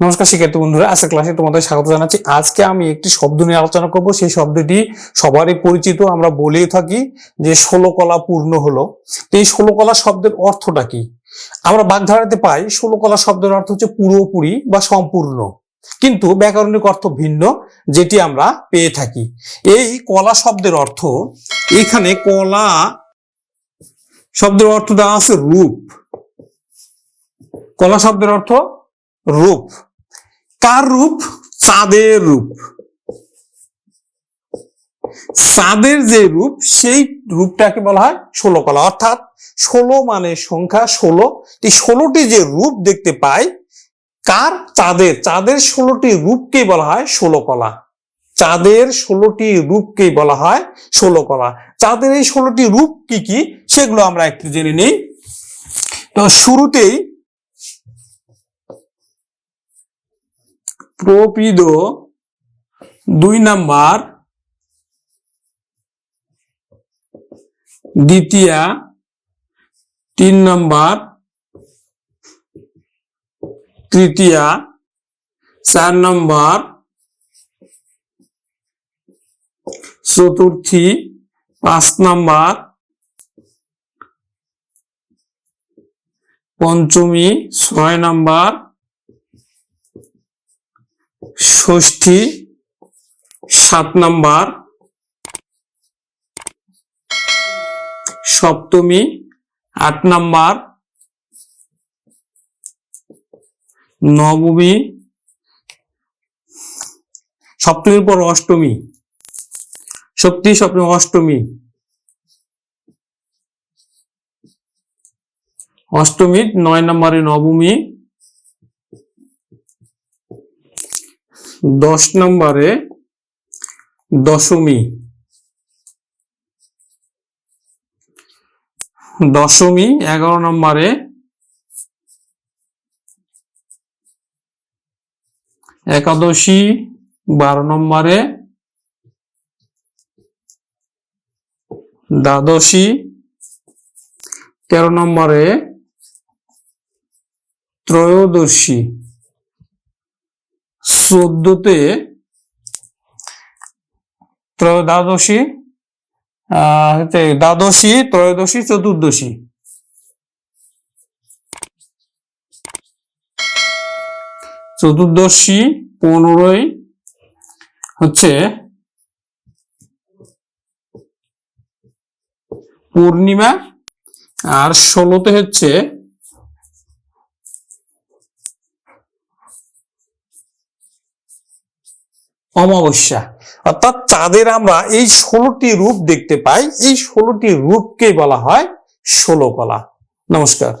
নমস্কার শিক্ষার্থী বন্ধুরা, আজকের ক্লাসে তোমাদের স্বাগত জানাচ্ছি। আজকে আমি একটি শব্দ নিয়ে আলোচনা করব। সেই শব্দটি সবারই পরিচিত, আমরা বলেই থাকি যে ষোলো কলা পূর্ণ হলো। তো এই ষোলো কলা শব্দের অর্থটা কি? আমরা বাগধারাতে পাই ষোলো কলা শব্দের অর্থ হচ্ছে পুরোপুরি বা সম্পূর্ণ। কিন্তু ব্যাকরণিক অর্থ ভিন্ন, যেটি আমরা পেয়ে থাকি। এই কলা শব্দের অর্থ, এখানে কলা শব্দের অর্থ দেওয়া আছে রূপ। কলা শব্দের অর্থ রূপ। কার রূপ? চাঁদের রূপ। চাঁদের যে রূপ, সেই রূপটাকে বলা হয় ষোলো কলা অর্থাৎ ষোলো মানে সংখ্যা ষোলো। এই ষোলোটি যে রূপ দেখতে পাই, কার? চাঁদের। চাঁদের ষোলোটি রূপকেই বলা হয় ষোলো কলা চাঁদের ষোলোটি রূপকেই বলা হয় ষোলো কলা চাঁদের এই ষোলোটি রূপ কি কি? সেগুলো আমরা একটু জেনে নেই। তো শুরুতেই প্রপিদ দুই নাম্বার। দ্বিতীয়া তিন নাম্বার। তৃতীয়া চার নম্বর। চতুর্থী পাঁচ নাম্বার। পঞ্চমী ছয় নাম্বার। ষষ্ঠী, সাত নাম্বার। সপ্তমী, আট নাম্বার। নবমী, সপ্তমীর পর অষ্টমী। সপ্তমী সপ্তমী, অষ্টমী। অষ্টমী, নয় নম্বরে নবমী। দশ নম্বরে দশমী। দশমী এগারো নম্বরে একাদশী বারো নম্বরে দ্বাদশী তেরো নম্বরে ত্রয়োদশী। চোদ্দতে ত্রয় দ্বাদশী আহ, হচ্ছে দ্বাদশী ত্রয়োদশী চতুর্দশী চতুর্দশী পনেরোই হচ্ছে পূর্ণিমা আর ষোলোতে হচ্ছে অমাবস্যা। অর্থাৎ চাঁদের আমরা এই ষোলোটি রূপ দেখতে পাই। এই ষোলোটি রূপকে বলা হয় ষোলো কলা। নমস্কার।